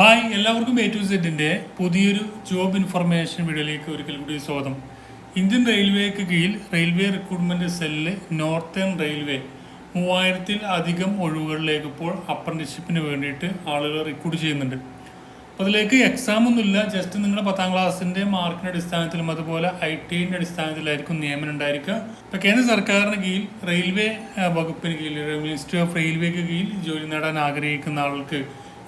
Hi എല്ലാവർക്കും A to സെറ്റിന്റെ പുതിയൊരു ജോബ് ഇൻഫർമേഷൻ വീഡിയോയിലേക്ക് ഒരിക്കൽ കൂടി സ്വാഗതം. ഇന്ത്യൻ റെയിൽവേക്ക് കീഴിൽ railway recruitment cell northern railway മൂവായിരത്തിൽ അധികം ഒഴിവുകളിലേക്ക് ഇപ്പോൾ അപ്രന്റീഷിപ്പിന് വേണ്ടിയിട്ട് ആളുകൾ റിക്രൂട്ട് ചെയ്യുന്നുണ്ട്. അപ്പോൾ അതിലേക്ക് എക്സാം ഒന്നുമില്ല ജസ്റ്റ് നിങ്ങളുടെ പത്താം ക്ലാസ്സിന്റെ മാർക്കിന്റെ അടിസ്ഥാനത്തിലും അതുപോലെ ഐ ടിന്റെ അടിസ്ഥാനത്തിലായിരിക്കും നിയമനം ഉണ്ടായിരിക്കുക. ഇപ്പോൾ കേന്ദ്ര സർക്കാരിന് കീഴിൽ റെയിൽവേ വകുപ്പിന് കീഴിൽ മിനിസ്ട്രി ഓഫ് റെയിൽവേക്ക് കീഴിൽ ജോലി നേടാൻ ആഗ്രഹിക്കുന്ന ആൾക്ക്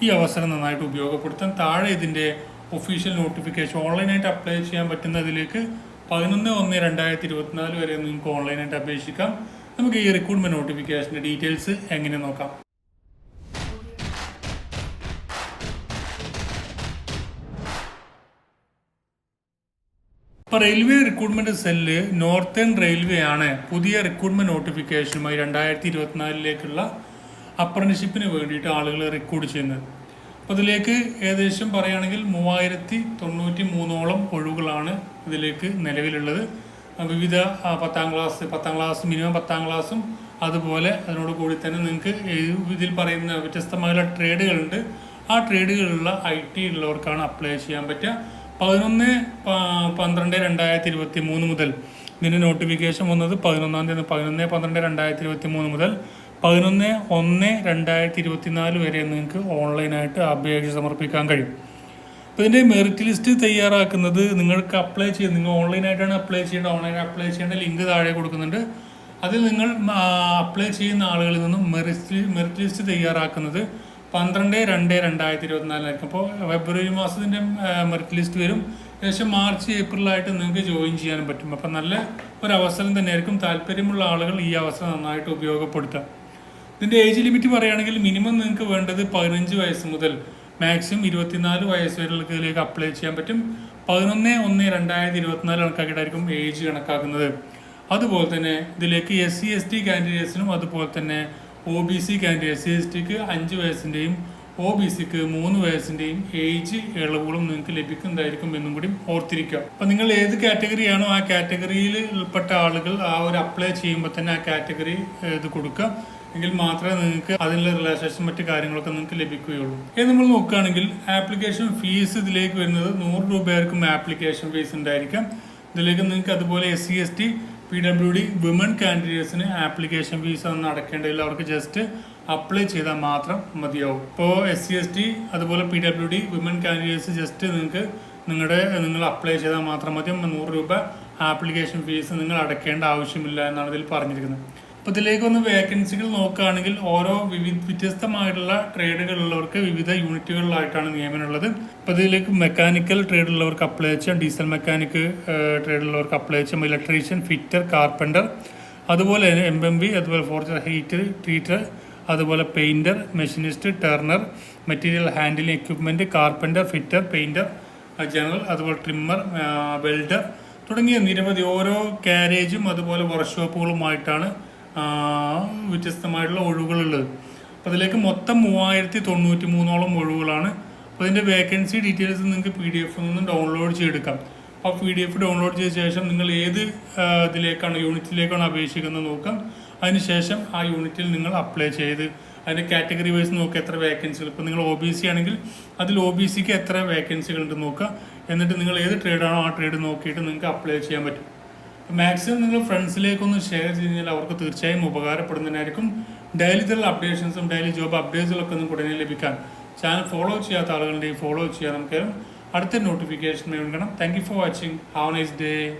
ഈ അവസരം നന്നായിട്ട് ഉപയോഗപ്പെടുത്താൻ താഴെ ഇതിന്റെ ഒഫീഷ്യൽ നോട്ടിഫിക്കേഷൻ ഓൺലൈനായിട്ട് അപ്ലൈ ചെയ്യാൻ പറ്റുന്നതിലേക്ക് പതിനൊന്ന് ഒന്ന് രണ്ടായിരത്തി ഇരുപത്തിനാല് വരെ നിങ്ങൾക്ക് ഓൺലൈനായിട്ട് അപേക്ഷിക്കാം. നമുക്ക് ഈ റിക്രൂട്ട്മെന്റ് നോട്ടിഫിക്കേഷന്റെ ഡീറ്റെയിൽസ് എങ്ങനെ നോക്കാം? ഇപ്പോൾ railway recruitment cell northern railway ആണ് പുതിയ റിക്രൂട്ട്മെന്റ് നോട്ടിഫിക്കേഷനുമായി രണ്ടായിരത്തി ഇരുപത്തിനാലിലേക്കുള്ള അപ്രന്റീഷിപ്പിന് വേണ്ടിയിട്ട് ആളുകൾ റിക്രൂട്ട് ചെയ്യുന്നത്. അപ്പോൾ ഇതിലേക്ക് ഏകദേശം പറയുകയാണെങ്കിൽ മൂവായിരത്തി തൊണ്ണൂറ്റി മൂന്നോളം ഒഴിവുകളാണ് ഇതിലേക്ക് നിലവിലുള്ളത്. വിവിധ പത്താം ക്ലാസ് പത്താം ക്ലാസ് മിനിമം പത്താം ക്ലാസ്സും അതുപോലെ അതിനോട് കൂടി തന്നെ നിങ്ങൾക്ക് ഇതിൽ പറയുന്ന വ്യത്യസ്തമായുള്ള ട്രേഡുകളുണ്ട്. ആ ട്രേഡുകളിലുള്ള ഐ ടി ഉള്ളവർക്കാണ് അപ്ലൈ ചെയ്യാൻ പറ്റുക. പതിനൊന്ന് പന്ത്രണ്ട് രണ്ടായിരത്തി ഇരുപത്തി മൂന്ന് മുതൽ. ഇതിന്റെ നോട്ടിഫിക്കേഷൻ വന്നത് പതിനൊന്നാം തീയതി പതിനൊന്ന് പന്ത്രണ്ട് രണ്ടായിരത്തി ഇരുപത്തി മൂന്ന് മുതൽ പതിനൊന്ന് ഒന്ന് രണ്ടായിരത്തി ഇരുപത്തിനാല് വരെ നിങ്ങൾക്ക് ഓൺലൈനായിട്ട് അപേക്ഷ സമർപ്പിക്കാൻ കഴിയും. അപ്പോൾ ഇതിന്റെ മെറിറ്റ് ലിസ്റ്റ് തയ്യാറാക്കുന്നത് നിങ്ങൾക്ക് അപ്ലൈ ചെയ്ത് നിങ്ങൾ ഓൺലൈനായിട്ടാണ് അപ്ലൈ ചെയ്യേണ്ടത് ഓൺലൈൻ അപ്ലൈ ചെയ്യേണ്ട ലിങ്ക് താഴെ കൊടുക്കുന്നുണ്ട്. അതിൽ നിങ്ങൾ അപ്ലൈ ചെയ്യുന്ന ആളുകളിൽ നിന്നും മെറിറ്റ് മെറിറ്റ് ലിസ്റ്റ് തയ്യാറാക്കുന്നത് പന്ത്രണ്ട് രണ്ട് രണ്ടായിരത്തി ഇരുപത്തിനാലിനായിരിക്കും അപ്പോൾ ഫെബ്രുവരി മാസത്തിന്റെ മെറിറ്റ് ലിസ്റ്റ് വരും. ഏകദേശം മാർച്ച് ഏപ്രിലായിട്ട് നിങ്ങൾക്ക് ജോയിൻ ചെയ്യാനും പറ്റും. അപ്പം നല്ല ഒരു അവസരം തന്നെയായിരിക്കും താല്പര്യമുള്ള ആളുകൾ ഈ അവസരം നന്നായിട്ട് ഉപയോഗപ്പെടുത്താം ഇതിന്റെ ഏജ് ലിമിറ്റ് പറയുകയാണെങ്കിൽ മിനിമം നിങ്ങൾക്ക് വേണ്ടത് പതിനഞ്ച് വയസ്സ് മുതൽ മാക്സിമം ഇരുപത്തിനാല് വയസ്സ് വരെയുള്ളതിലേക്ക് അപ്ലൈ ചെയ്യാൻ പറ്റും. പതിനൊന്ന് ഒന്ന് രണ്ടായിരത്തി ഇരുപത്തിനാല് കണക്കാക്കിയിട്ടായിരിക്കും ഏജ് കണക്കാക്കുന്നത്. അതുപോലെ തന്നെ ഇതിലേക്ക് എസ് സി എസ് ടി കാൻഡിഡേറ്റ്സിനും അതുപോലെ തന്നെ O B C candidate S C S tick അഞ്ച് വയസ്സിന്റെയും ഒ ബി സിക്ക് മൂന്ന് വയസ്സിന്റെയും ഏജ് ഇളവുകളും നിങ്ങൾക്ക് ലഭിക്കുന്നതായിരിക്കും എന്നും കൂടി ഓർത്തിരിക്കുക. അപ്പം നിങ്ങൾ ഏത് കാറ്റഗറിയാണോ ആ കാറ്റഗറിയിൽ ഉൾപ്പെട്ട ആളുകൾ ആ ഒരു അപ്ലൈ ചെയ്യുമ്പോൾ തന്നെ ആ കാറ്റഗറി ഇത് കൊടുക്കുക. എങ്കിൽ മാത്രമേ നിങ്ങൾക്ക് അതിനുള്ള റിലാക്സേഷൻ മറ്റു കാര്യങ്ങളൊക്കെ നിങ്ങൾക്ക് ലഭിക്കുകയുള്ളൂ. ഇത് നമ്മൾ നോക്കുകയാണെങ്കിൽ ആപ്ലിക്കേഷൻ ഫീസ് ഇതിലേക്ക് വരുന്നത് നൂറ് രൂപയായിരിക്കും ആപ്ലിക്കേഷൻ ഫീസ് ഉണ്ടായിരിക്കാം. ഇതിലേക്ക് നിങ്ങൾക്ക് അതുപോലെ S C S T P W D women കാൻഡിഡേറ്റ്സിന് application fees ഒന്നും അടക്കേണ്ടതില്ല അവർക്ക് ജസ്റ്റ് അപ്ലൈ ചെയ്താൽ മാത്രം മതിയാവും. ഇപ്പോൾ എസ് സി എസ് ടി അതുപോലെ P W D women candidates just നിങ്ങൾക്ക് നിങ്ങളുടെ നിങ്ങൾ അപ്ലൈ ചെയ്താൽ മാത്രം മതി. നൂറ് രൂപ ആപ്ലിക്കേഷൻ ഫീസ് നിങ്ങൾ അടക്കേണ്ട ആവശ്യമില്ല എന്നാണ് ഇതിൽ പറഞ്ഞിരിക്കുന്നത്. അപ്പോൾ ഇതിലേക്ക് ഒന്ന് വേക്കൻസികൾ നോക്കുകയാണെങ്കിൽ ഓരോ വിവിധ വ്യത്യസ്തമായിട്ടുള്ള ട്രേഡുകളുള്ളവർക്ക് വിവിധ യൂണിറ്റുകളിലായിട്ടാണ് നിയമനമുള്ളത് അപ്പോൾ ഇതിലേക്ക് മെക്കാനിക്കൽ ട്രേഡുള്ളവർക്ക് അപ്ലൈ ചെയ്യാം. ഡീസൽ മെക്കാനിക് ട്രേഡുള്ളവർക്ക് അപ്ലൈ ചെയ്യാം. ഇലക്ട്രീഷ്യൻ ഫിറ്റർ കാർപ്പന്റർ അതുപോലെ എം എം ബി അതുപോലെ ഫോർച്ചർ ഹീറ്റർ ട്രീറ്റർ അതുപോലെ painter machinist turner material handling equipment carpenter fitter painter general അതുപോലെ ട്രിമ്മർ വെൽഡർ തുടങ്ങിയ നിരവധി ഓരോ കാരേജും അതുപോലെ വർക്ക്ഷോപ്പുകളുമായിട്ടാണ് വ്യത്യസ്തമായിട്ടുള്ള ഒഴിവുകളുള്ളത്. അപ്പോൾ അതിലേക്ക് മൊത്തം മൂവായിരത്തി തൊണ്ണൂറ്റി മൂന്നോളം ഒഴിവുകളാണ്. അപ്പോൾ അതിന്റെ വേക്കൻസി ഡീറ്റെയിൽസ് നിങ്ങൾക്ക് പി ഡി എഫിൽ നിന്ന് ഡൗൺലോഡ് ചെയ്തെടുക്കാം. അപ്പോൾ പി ഡി എഫ് ഡൗൺലോഡ് ചെയ്ത ശേഷം നിങ്ങൾ ഏത് ഇതിലേക്കാണ് യൂണിറ്റിലേക്കാണ് അപേക്ഷിക്കുന്നത് നോക്കാം. അതിനുശേഷം ആ യൂണിറ്റിൽ നിങ്ങൾ അപ്ലൈ ചെയ്ത് അതിന്റെ കാറ്റഗറി വൈസ് നോക്കുക എത്ര വേക്കൻസികൾ ഇപ്പോൾ നിങ്ങൾ ഒ ബി സി ആണെങ്കിൽ അതിൽ ഒ ബി സിക്ക് എത്ര വേക്കൻസികൾ ഉണ്ട് നോക്കുക. എന്നിട്ട് നിങ്ങൾ ഏത് ട്രേഡാണോ ആ ട്രേഡ് നോക്കിയിട്ട് നിങ്ങൾക്ക് അപ്ലൈ ചെയ്യാൻ പറ്റും. മാക്സിമം നിങ്ങൾ ഫ്രണ്ട്സിലേക്കൊന്ന് ഷെയർ ചെയ്ത് കഴിഞ്ഞാൽ അവർക്ക് തീർച്ചയായും ഉപകാരപ്പെടുന്നതിനായിരിക്കും. ഡെയിലി തരുന്ന അപ്ഡേഷൻസും ഡെയിലി ജോബ് അപ്ഡേറ്റ്സുകളൊക്കെ നിങ്ങൾക്ക് ഉടനെ ലഭിക്കാൻ ചാനൽ ഫോളോ ചെയ്യാത്ത ആളുകളുണ്ടെങ്കിൽ ഫോളോ ചെയ്യാൻ നമുക്ക് അടുത്ത നോട്ടിഫിക്കേഷൻ വേണം. Thank you for watching have nice day